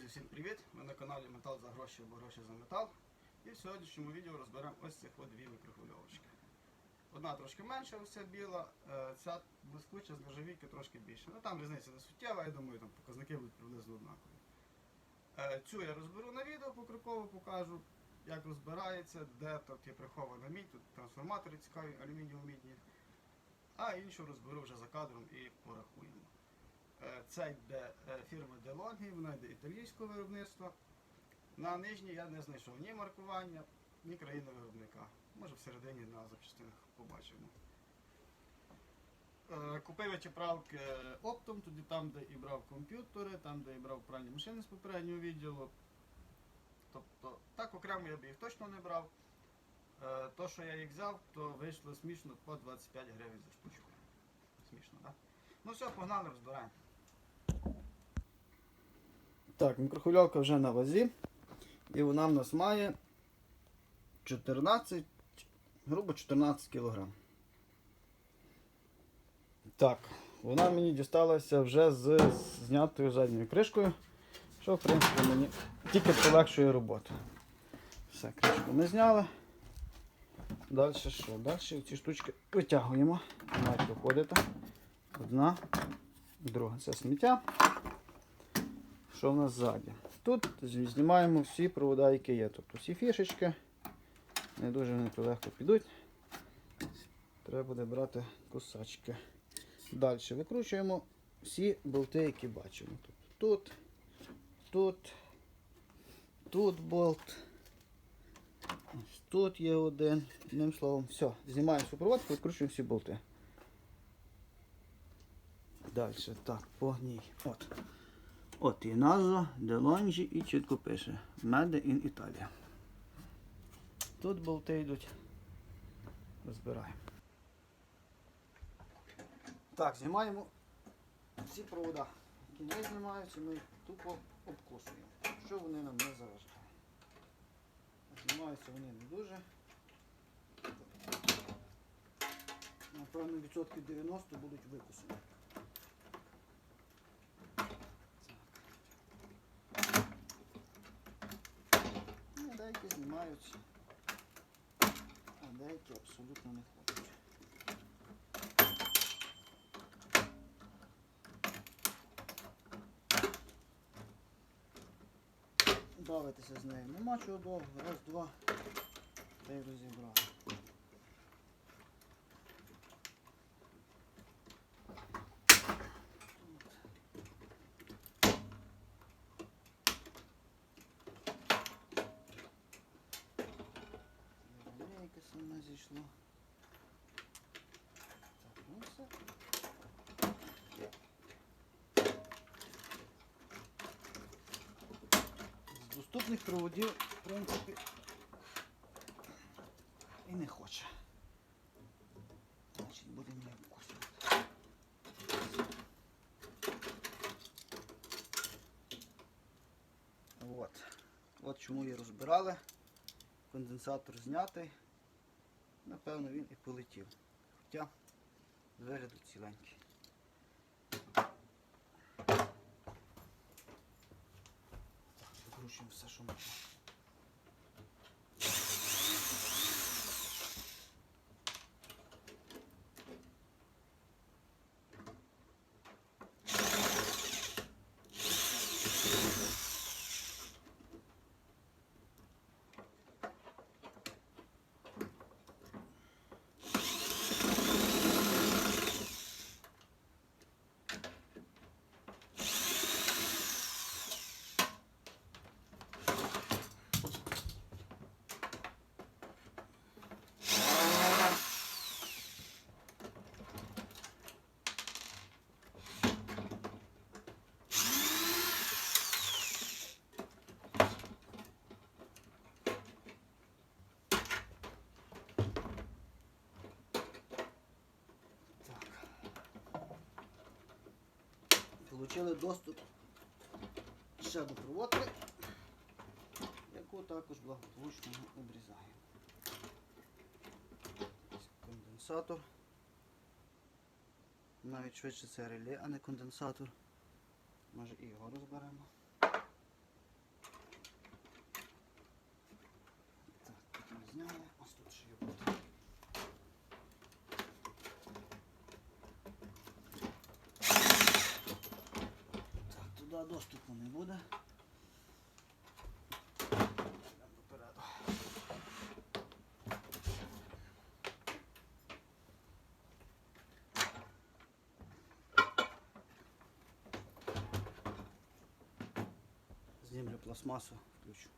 Друзі, всім привіт! Ми на каналі Метал за гроші або гроші за метал. І в сьогоднішньому відео розберемо ось цих от дві мікрохвильовочки. Одна трошки менша, ця біла, е, ця блискуча з нержавійки трошки більше. Ну там різниця не суттєва, я думаю, там показники будуть приблизно однакові. Е, Цю я розберу на відео, покроково покажу, як розбирається, де тут є прихована мідь, тут трансформатори цікаві, алюмінієво-мідні. А іншу розберу вже за кадром і порахуємо. Е, Це йде е, фірма DeLonghi, вона йде італійського виробництва. На нижній я не знайшов ні маркування, ні країни виробника. Може всередині на запчастинах побачимо. Е, Купив я правки оптом, тоді там, де і брав комп'ютери, там, де і брав пральні машини з попереднього відділу. Тобто, так окремо я б їх точно не брав. То, що я їх взяв, то вийшло смішно по 25 гривень за штучку. Смішно, так? Ну все, погнали, розбираємо. Так, мікрохвильовка вже на вазі. І вона в нас має 14, грубо 14 кг. Так, вона мені дісталася вже з знятою задньою кришкою, що в принципі мені тільки полегшує роботу. Все, кришку не зняли. Далі що? Далі ці штучки витягуємо. Мають виходити. Одна, друга. Це сміття. Що в нас ззаді? Тут знімаємо всі провода, які є. Тобто всі фішечки. Не дуже вони легко підуть. Треба буде брати кусачки. Далі викручуємо всі болти, які бачимо. Тобто тут, тут, тут болт. Ось тут є один. Одним словом, все. Знімаємо всю проводку, відкручуємо всі болти. Далі, так, по ній. От. От і назва, Делонжі і чітко пише Made in Italia. Тут болти йдуть. Розбираємо. Так, знімаємо всі провода. Які не знімаються, ми тупо обкусуємо. Що вони нам не заважають. Знімаються вони не дуже. Напевно, відсотків 90 будуть викусані. Ну, деякі знімаються, а деякі абсолютно не хочуть. Бавитися з нею нема чого довго, раз, два, та й розібрав. Сама. Так, ну все. З доступних проводів, в принципі, і не хоче. Значить, будемо її вкусувати. От. От чому її розбирали. Конденсатор знятий. Напевно, він і полетів. Хоча з вигляду ціленький. Так, викручуємо все, що можна. Получили доступ ще до проводки, яку також благополучно обрізаємо. Конденсатор. Навіть швидше це реле, а не конденсатор. Може і його розберемо. Сюди доступу не буде. Знімлю пластмасу, включу.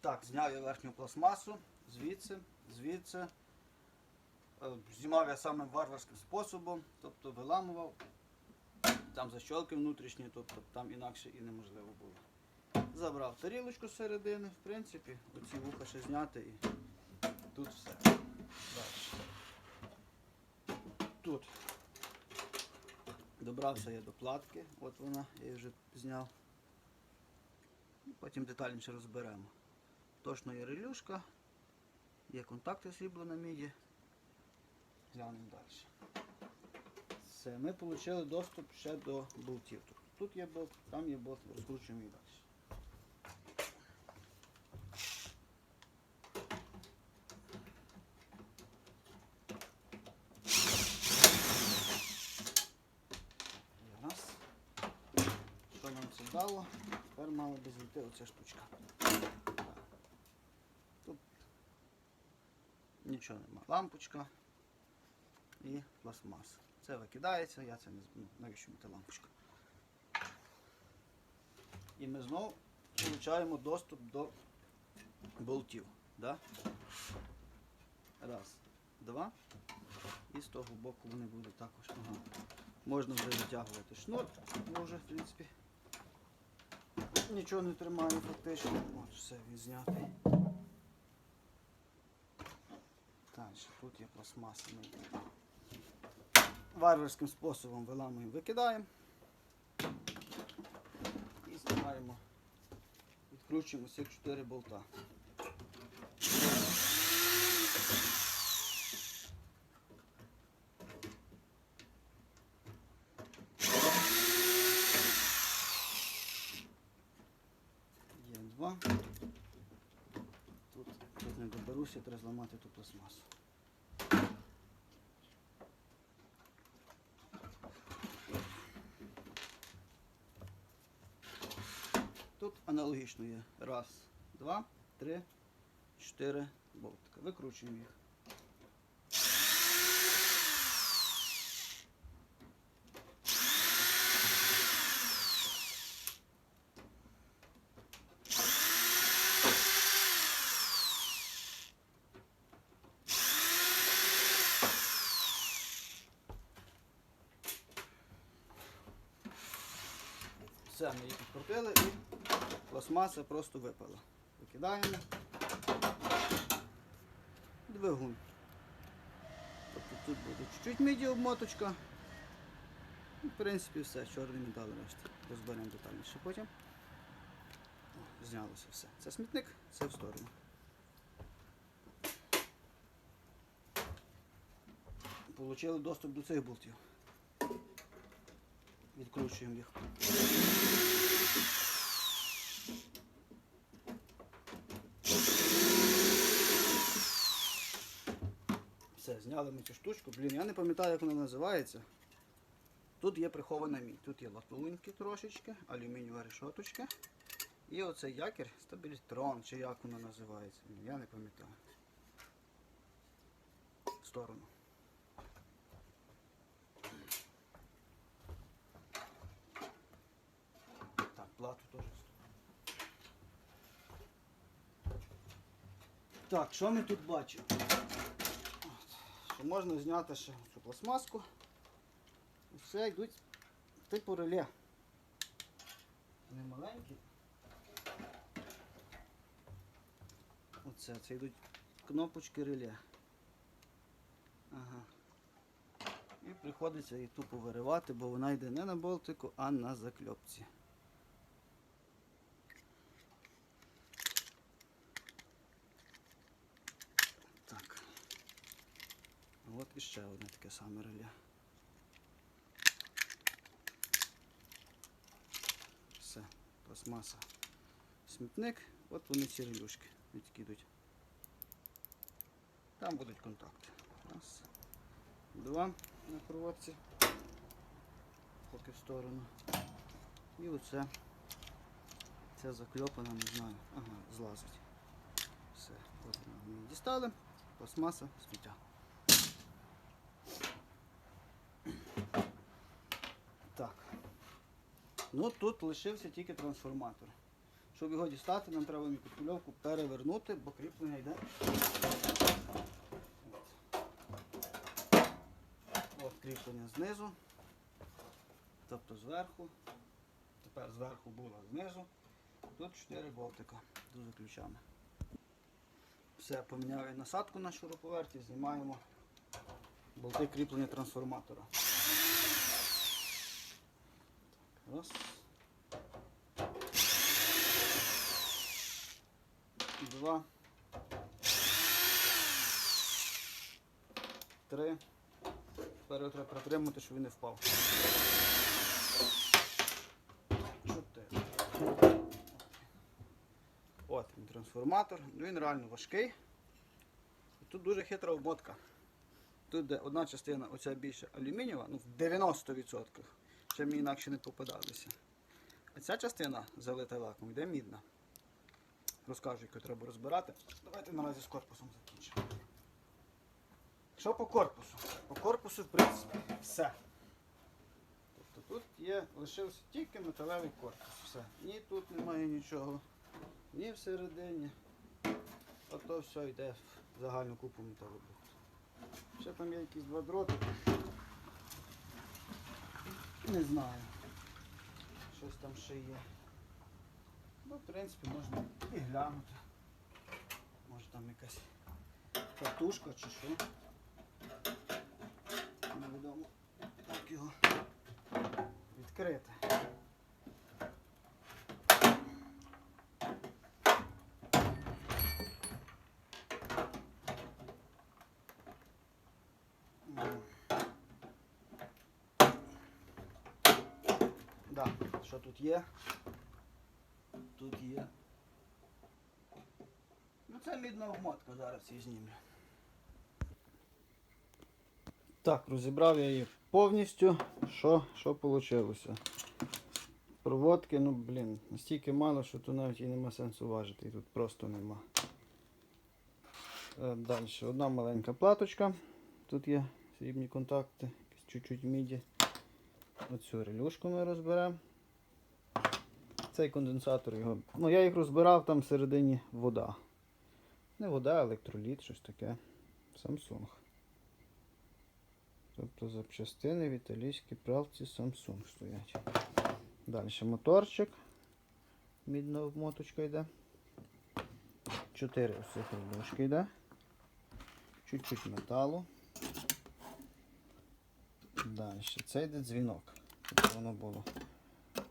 Так, зняв я верхню пластмасу, звідси, звідси. Е, Знімав я самим варварським способом, тобто виламував, там защолки внутрішні, тобто там інакше і неможливо було. Забрав тарілочку з середини, в принципі, оці вуха ще зняти і тут все. Далі. Тут добрався я до платки, от вона, я її вже зняв. Потім детальніше розберемо. Точно є релюшка, є контакти срібла на міді. Глянемо далі. Все, ми отримали доступ ще до болтів. Тут, тут є болт, там є болт, розкручуємо і далі. Що нам це дало? Тепер мала би зійти оця штучка. Тут нічого нема. Лампочка і пластмаса. Це викидається, я це не ну, навіщо та лампочка. І ми знову отримуємо доступ до болтів. Да? Раз, два. І з того боку вони будуть також. Ага. Можна вже витягувати шнур, бо вже в принципі нічого не тримає фактично. От все він знятий. Далі, тут є пластмаса. Варварським способом виламуємо, викидаємо і знімаємо, відкручуємо всіх 4 болта. Є два. Тут не доберуся, треба зламати ту пластмасу. Тут аналогічно є. Раз, два, три, чотири болтика. Викручуємо їх. Все, ми їх відкрутили і пластмаса просто випала. Викидаємо. Двигун. Тобто тут буде чуть-чуть міді обмоточка. В принципі, все, чорний метал решта. Розберемо детальніше потім. О, Знялося все. Це смітник, це в сторону. Получили доступ до цих болтів. Відкручуємо їх. Все, зняли ми цю штучку. Блін, я не пам'ятаю, як вона називається. Тут є прихована мідь. Тут є латуньки трошечки, алюмінієва решоточка. І оцей якір стабілітрон, чи як воно називається. Я не пам'ятаю. В сторону. Так, плату теж. Так, що ми тут бачимо? От, можна зняти ще цю пластмаску. І все йдуть типу реле. Вони маленькі. Оце, це йдуть кнопочки реле. Ага. І приходиться її тупо виривати, бо вона йде не на болтику, а на закльопці. Так. От іще таке. Все, пластмаса. Смітник, от вони ці релюшки, йдуть. Там будуть контакти. Раз, два на проводці. Поки в сторону. І оце. Це закльопана, не знаю. Ага, злазить. Все. От ми дістали. Пластмаса, сміття. Так. Ну тут лишився тільки трансформатор. Щоб його дістати, нам треба мікрохвильовку перевернути, бо кріплення йде. От. Кріплення знизу. Тобто зверху. Тепер зверху було знизу. Тут 4 болтика з ключами. Все, поміняю насадку на шуруповерті, знімаємо болти кріплення трансформатора. Раз. Два. Три. Тепер його треба притримати, щоб він не впав. Чотири. От він трансформатор. Ну, Він реально важкий. Тут дуже хитра обмотка. Тут де одна частина, оця більше алюмінієва, ну в 90%. Ще мені інакше не попадалися. А ця частина залита лаком йде мідна. Розкажу, яку треба розбирати. Давайте наразі з корпусом закінчимо. Що по корпусу? По корпусу, в принципі, все. Тобто тут є, лишився тільки металевий корпус. Все. Ні тут немає нічого, ні всередині. Ото все йде в загальну купу металобрухту. Ще там є якісь два дроти. Не знаю. Щось там ще є. Ну, в принципі, можна і глянути. Може там якась катушка чи що. Невідомо, Так його відкрити. М. Да, що тут є? Тут є. Ну це мідна обмотка, зараз її знімлю. Так, розібрав я її повністю. Що, що вийшло? Проводки, ну блін, настільки мало, що тут навіть і нема сенсу важити, і тут просто нема. Далі, одна маленька платочка. Тут є срібні контакти, чуть-чуть міді. Оцю релюшку ми розберемо. Цей конденсатор його. Ну, я їх розбирав там всередині вода. Не вода, а електроліт, щось таке. Samsung. Тобто запчастини в італійській правці Samsung стоять. Далі моторчик. Мідна обмоточка йде. Чотири ось цих йде. Чуть-чуть металу. Далі. Це йде дзвінок. Тобто воно було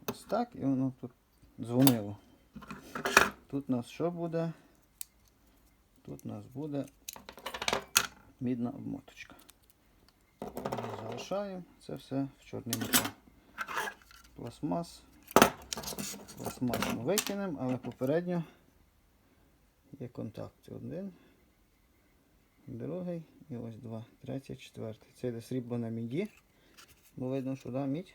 ось так і воно тут дзвонило. Тут у нас що буде? Тут у нас буде мідна обмоточка. Ми залишаємо це все в чорний метал. Пластмас. Пластмас ми викинемо, але попередньо є контакти. Один, другий і ось два, третій, четвертий. Це йде срібло на міді. Бо видно, що да, мідь.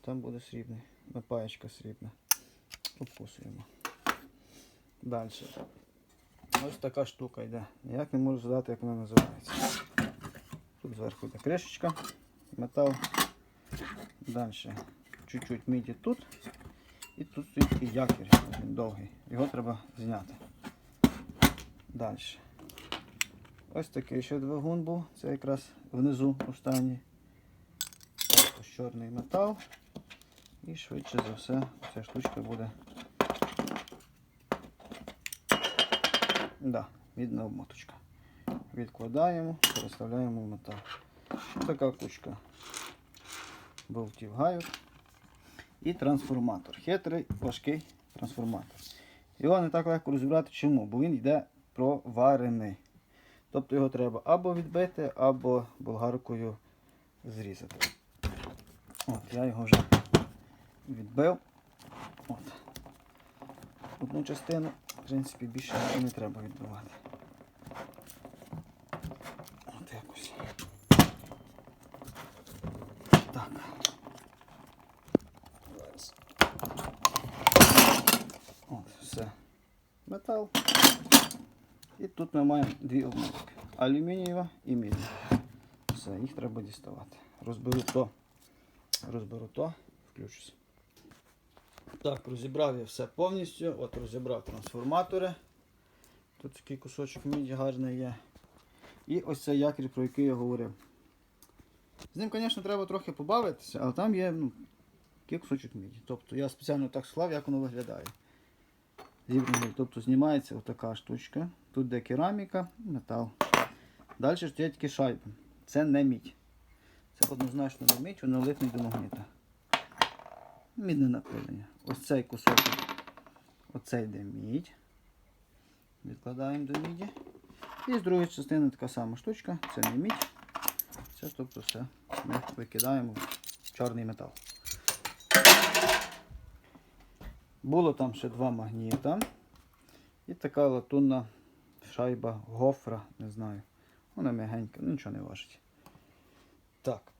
Там буде срібний. Напаєчка срібна. Обкусуємо. Далі. Ось така штука йде. Ніяк не можу згадати, як вона називається. Тут зверху йде кришечка, метал. Далі. Чуть-чуть міді тут. І тут стоїть такий якір, він довгий. Його треба зняти. Далі. Ось такий ще двигун був. Це якраз внизу останній. Ось чорний метал. І швидше за все ця штучка буде. Да, мідна обмоточка. Відкладаємо, переставляємо в метал. Така кучка болтів гайок. І трансформатор. Хитрий, важкий трансформатор. Його не так легко розібрати. Чому? Бо він йде проварений. Тобто його треба або відбити, або болгаркою зрізати. От, я його вже відбив. От. Одну частину, в принципі, більше не треба відбивати. От якось. Так. От, все. Метал. І тут ми маємо дві обмотки. Алюмінієва і мідна. Все, їх треба діставати. Розберу то, розберу то, включуся. Так, розібрав я все повністю. От розібрав трансформатори. Тут такий кусочок міді гарний є. І ось цей якір, про який я говорив. З ним, звісно, треба трохи побавитися, але там є ну, такий кусочок міді. Тобто я спеціально так склав, як воно виглядає. Зібраний, тобто знімається отака штучка. Тут де кераміка, метал. Далі ж є тільки шайби. Це не мідь. Це однозначно не мідь, воно липне до магніта. Мідне напилення. Ось цей кусочок. Оцей йде мідь. Відкладаємо до міді. І з другої частини така сама штучка. Це не мідь. Це тобто все. Ми викидаємо в чорний метал. Було там ще два магніта. І така латунна шайба гофра, не знаю. Вона м'ягенька, ну, нічого не важить. Так.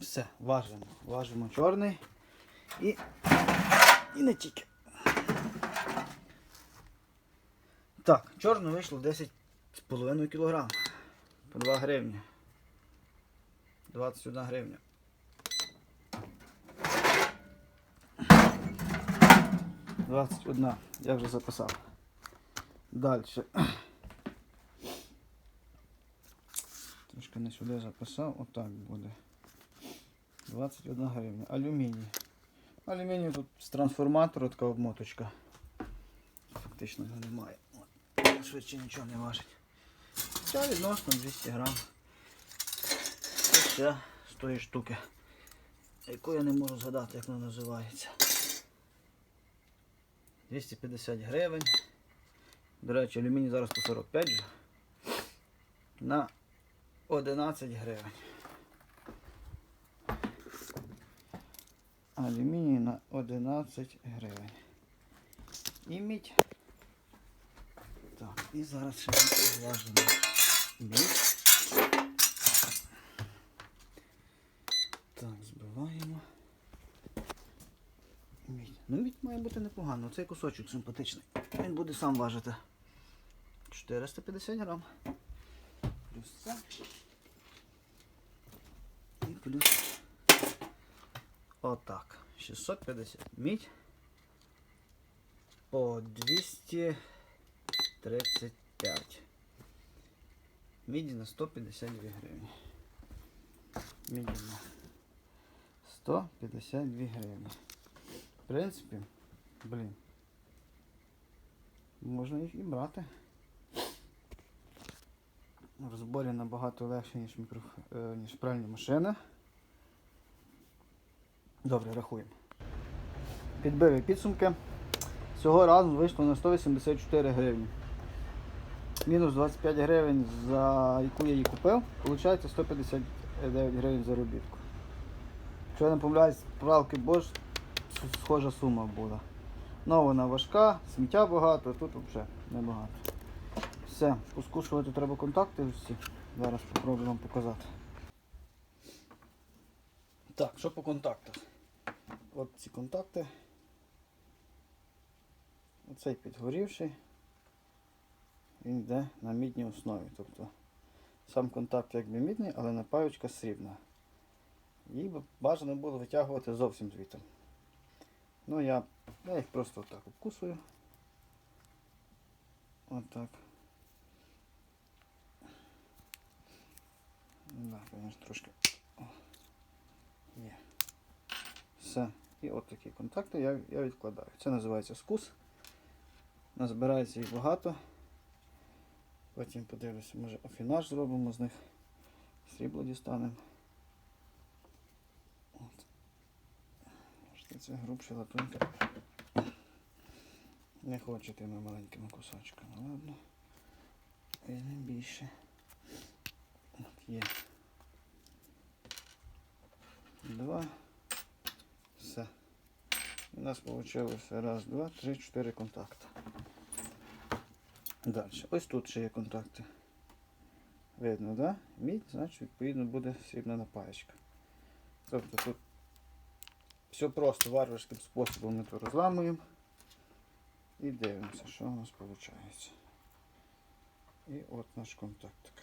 Все, важимо. Важимо чорний. І, і не тільки. Так, чорно вийшло 10,5 кг. По 2 гривні. 21 гривня. Двадцять одна. Я вже записав. Далі. Трошки не сюди записав. Отак буде. 21 гривня. Алюміній. Алюміній тут з трансформатора така обмоточка. Фактично його немає. Швидше нічого не важить. Ця відносно 200 грам. Ще з тої штуки. Яку я не можу згадати, як вона називається. 250 гривень. До речі, алюміній зараз по 45. На 11 гривень. Алюміній на 11 гривень. І мідь. Так, і зараз ще зважимо мідь. Так, збиваємо. Мідь. Ну мідь має бути непогано. Цей кусочок симпатичний. Він буде сам важити. 450 грам. Плюс це. І плюс. Отак. 650. Мідь. По 235. Міді на 152 гривні. Міді на 152 гривні. В принципі, блін. Можна їх і брати. В розборі набагато легше, ніж, мікро... е, ніж пральні машини. Добре, рахуємо. Підбили підсумки. Цього разу вийшло на 184 гривні. Мінус 25 гривень, за яку я її купив, виходить 159 гривень заробітку. Якщо я не помиляюсь, Bosch с- схожа сума була. Ну вона важка, сміття багато, тут взагалі небагато. Все, поскушувати треба контакти всі. Зараз спробую вам показати. Так, що по контактах? От ці контакти. Оцей підгорівший. Він йде на мідній основі. Тобто сам контакт якби мідний, але напаючка срібна. Її бажано було витягувати зовсім звідти. Ну я, я їх просто отак обкусую. Отак. Да, конечно, трошки. Є. Все. І от такі контакти я, я відкладаю. Це називається скус. Назбирається їх багато. Потім подивлюся, може афінаж зробимо з них. Срібло дістанемо. От. Це грубша латунька. Не хочу тими маленькими кусочками, ладно. І не більше. От є. Два. У нас вийшло раз, два, три, чотири контакти. Далі. Ось тут ще є контакти. Видно, да? Мідь, значить, відповідно буде срібна напаєчка. Тобто тут все просто варварським способом ми то розламуємо. І дивимося, що у нас виходить. І от наш контактик.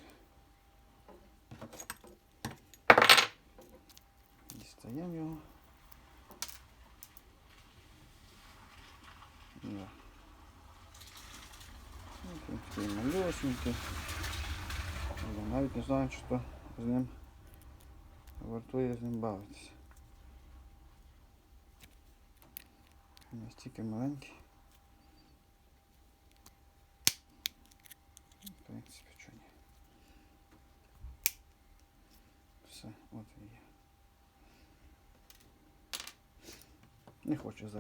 Дістаємо його. Да. Ну. Я навіть не знаю, що з ним вартує з ним бавитися. Настільки маленький. Ну, В принципі, що ні. Все, от і є.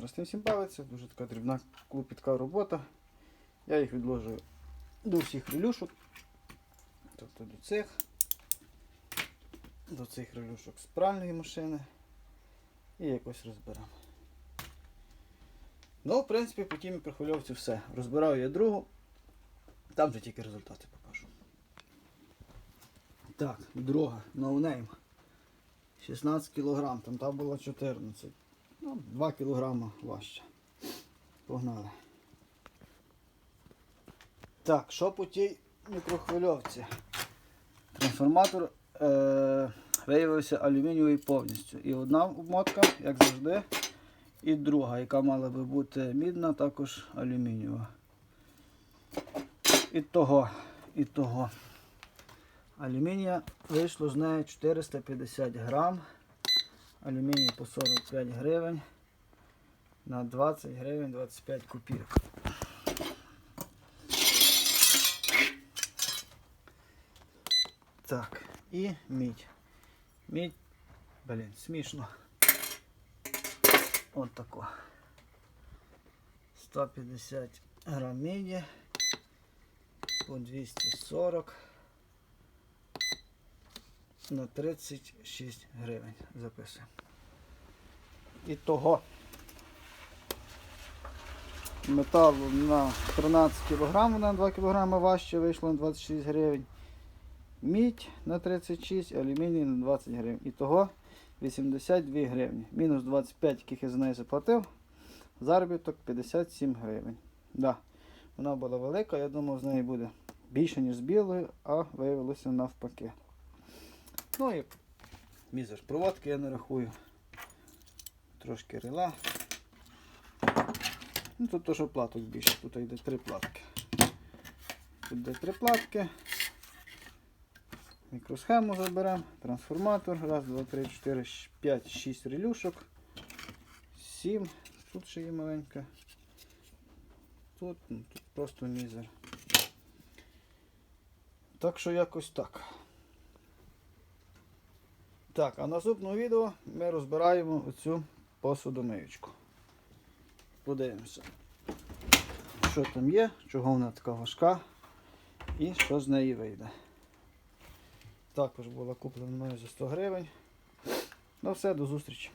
Не хочу я зараз тим всім бавитися, дуже така дрібна клопітка робота. Я їх відложую до всіх релюшок. Тобто до цих, до цих релюшок з пральної машини і якось розберемо. Ну, в принципі, по тій мікрохвильовці все. Розбираю я другу, там вже тільки результати покажу. Так, друга, no 16 кг, там та була 14. Ну, 2 кг важче. Погнали. Так, що по тій мікрохвильовці? Трансформатор е- виявився алюмінієвий повністю. І одна обмотка, як завжди, і друга, яка мала би бути мідна, також алюмінієва. І того, і того. Алюмінія вийшло з неї 450 грам. Алюміній по 45 гривень. На 20 гривень 25 копійок. Так, і мідь. Мідь, блін, смішно. От тако. 150 грам міді по 240 на 36 гривень. Записуємо. І того металу на 13 кг, на 2 кг важче вийшло на 26 гривень. Мідь на 36, алюміній на 20 гривень. І того 82 гривні. Мінус 25, яких я за неї заплатив. Заробіток 57 гривень. Да, вона була велика, я думав, з неї буде більше, ніж з білою, а виявилося навпаки. Ну і мізер проводки я не рахую. Трошки рела. Ну, тут теж платок більше, тут йде три платки. Тут йде три платки. Мікросхему заберемо, трансформатор. Раз, два, три, чотири, п'ять, шість релюшок. Сім. Тут ще є маленька. Тут, ну, тут просто мізер. Так що якось так. Так, а в наступному відео ми розбираємо оцю посудомиючку. Подивимося, що там є, чого вона така важка і що з неї вийде. Також була куплена мною за 100 гривень. Ну все, до зустрічі.